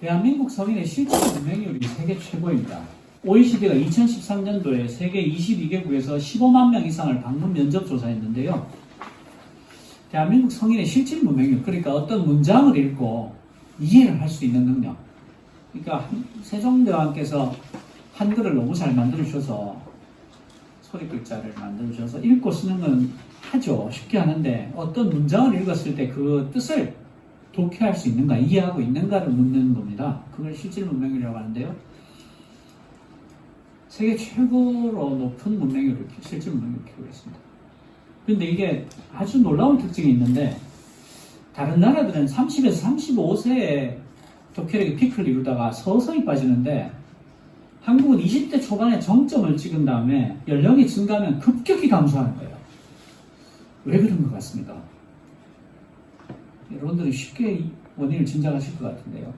대한민국 성인의 실질 문맹률이 세계 최고입니다. OECD가 2013년도에 세계 22개국에서 15만 명 이상을 방문 면접 조사했는데요. 대한민국 성인의 실질 문맹률, 그러니까 어떤 문장을 읽고 이해를 할 수 있는 능력. 그러니까 한- 세종대왕께서 한글을 너무 잘 만들어주셔서 소리 글자를 만들어주셔서 읽고 쓰는 건 하죠. 쉽게 하는데 어떤 문장을 읽었을 때 그 뜻을 독해할 수 있는가, 이해하고 있는가를 묻는 겁니다. 그걸 실질 문맹률이라고 하는데요. 세계 최고로 높은 문맹률을 키- 실질 문맹률을 키우고 있습니다. 근데 이게 아주 놀라운 특징이 있는데 다른 나라들은 30에서 35세에 독해력이 피크를 이루다가 서서히 빠지는데 한국은 20대 초반에 정점을 찍은 다음에 연령이 증가하면 급격히 감소하는 거예요. 왜 그런 것 같습니까? 여러분들은 쉽게 이 원인을 짐작하실 것 같은데요.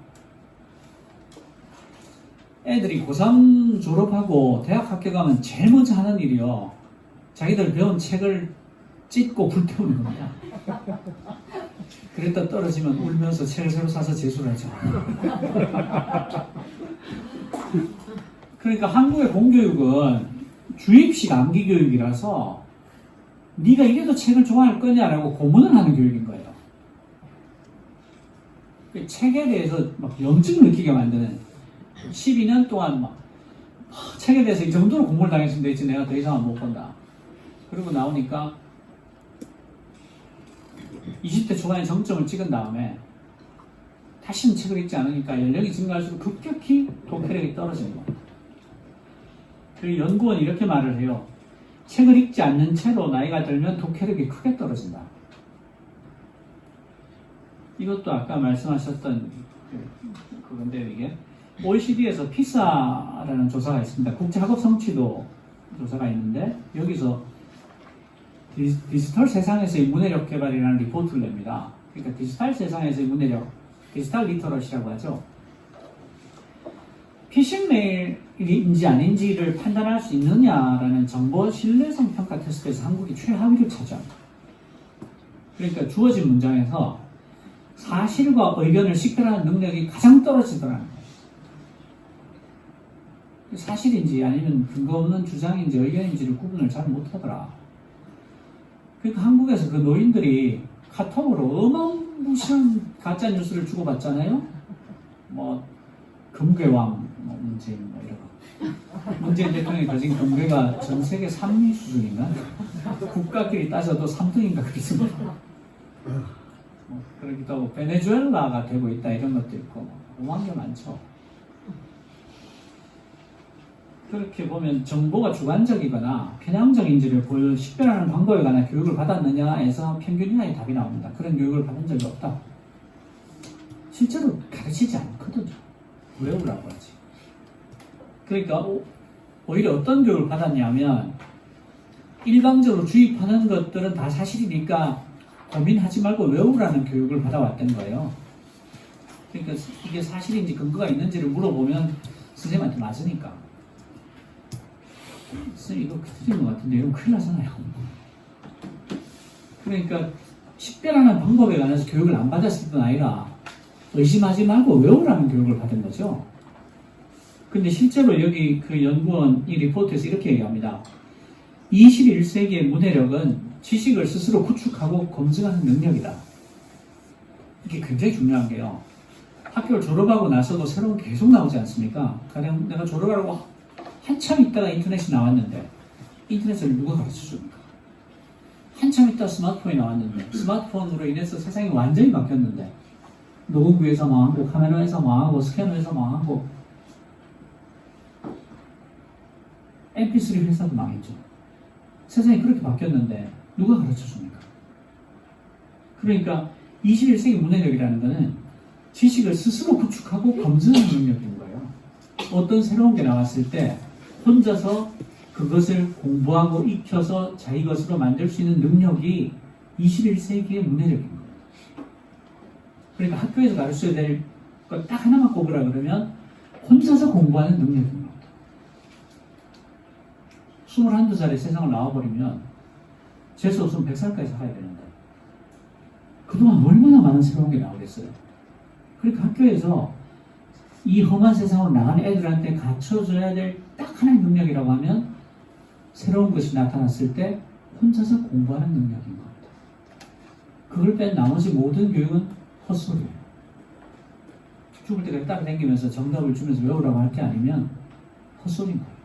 애들이 고3 졸업하고 대학 합격하면 제일 먼저 하는 일이요. 자기들 배운 책을 찢고 불태우는 겁니다. 그랬다 떨어지면 울면서 책을 새로 사서 재수를 하죠. 그러니까 한국의 공교육은 주입식 암기 교육이라서 네가 이래도 책을 좋아할 거냐라고 고문을 하는 교육인 거예요. 그 책에 대해서 막 염증을 느끼게 만드는 12년 동안 막 아, 책에 대해서 이 정도로 공부를 당했으면 되지 내가 더 이상은 못 본다. 그리고 나오니까 20대 초반에 정점을 찍은 다음에 다시는 책을 읽지 않으니까 연령이 증가할수록 급격히 독해력이 떨어지는 겁니다. 그리고 연구원이 이렇게 말을 해요. 책을 읽지 않는 채로 나이가 들면 독해력이 크게 떨어진다. 이것도 아까 말씀하셨던 그- 그건데요, 이게. OECD에서 피사라는 조사가 있습니다. 국제 학업 성취도 조사가 있는데, 여기서 디, 디지털 세상에서의 문해력 개발이라는 리포트를 냅니다. 그러니까 디지털 세상에서의 문해력, 디지털 리터러시라고 하죠. 피싱 메일인지 아닌지를 판단할 수 있느냐라는 정보 신뢰성 평가 테스트에서 한국이 최하위를 차지합니다. 그러니까 주어진 문장에서 사실과 의견을 식별하는 능력이 가장 떨어지더라는 거예요. 사실인지 아니면 근거 없는 주장인지 의견인지를 구분을 잘 못하더라. 그러니까 한국에서 그 노인들이 카톡으로 어마무시한 가짜 뉴스를 주고받잖아요. 뭐 금괴왕 뭐 문재인 뭐 이런 거. 문재인 대통령이 가진 금괴가 전 세계 3위 수준인가? 국가끼리 따져도 3등인가 그렇습니다. 뭐 그러기도 하고 베네수엘라가 되고 있다 이런 것도 있고 뭐 오만 게 많죠. 그렇게 보면 정보가 주관적이거나 편향적인지를 보여 식별하는 방법에 관한 교육을 받았느냐에서 평균 이하의 답이 나옵니다. 그런 교육을 받은 적이 없다. 실제로 가르치지 않거든요. 외우라고 하지. 그러니까 오- 오히려 어떤 교육을 받았냐면 일방적으로 주입하는 것들은 다 사실이니까 고민하지 말고 외우라는 교육을 받아왔던 거예요. 그러니까 이게 사실인지 근거가 있는지를 물어보면 선생님한테 맞으니까. 선생님 이거 틀린 것 같은데 이건 큰일 나잖아요. 그러니까 식별하는 방법에 관해서 교육을 안 받았을 뿐 아니라 의심하지 말고 외우라는 교육을 받은 거죠. 근데 실제로 여기 그 연구원 이 리포트에서 이렇게 얘기합니다. 21세기의 문해력은 지식을 스스로 구축하고 검증하는 능력이다. 이게 굉장히 중요한 게요. 학교를 졸업하고 나서도 새로운 게 계속 나오지 않습니까? 가령 내가 졸업하려고 한참 있다가 인터넷이 나왔는데 인터넷을 누가 가르쳐 줍니까? 한참 있다 스마트폰이 나왔는데 스마트폰으로 인해서 세상이 완전히 바뀌었는데 녹음기에서 망하고 카메라에서 망하고 스캐너에서 망하고 MP3 회사도 망했죠. 세상이 그렇게 바뀌었는데 누가 가르쳐 줍니까? 그러니까 21세기 문해력이라는 것은 지식을 스스로 구축하고 검증하는 능력인 거예요. 어떤 새로운 게 나왔을 때 혼자서 그것을 공부하고 익혀서 자기 것으로 만들 수 있는 능력이 21세기의 문해력인 거예요. 그러니까 학교에서 가르쳐야 될 것 딱 하나만 꼽으라 그러면 혼자서 공부하는 능력인 겁니다. 21살에 세상을 나와버리면 재수 없으면 100살까지 살아야 되는데 그동안 얼마나 많은 새로운 게 나오겠어요. 그러니까 학교에서 이 험한 세상으로 나가는 애들한테 갖춰줘야 될 딱 하나의 능력이라고 하면 새로운 것이 나타났을 때 혼자서 공부하는 능력인 겁니다. 그걸 뺀 나머지 모든 교육은 헛소리예요. 죽을 때까지 따라다니면서 정답을 주면서 외우라고 할 게 아니면 헛소리인 거예요.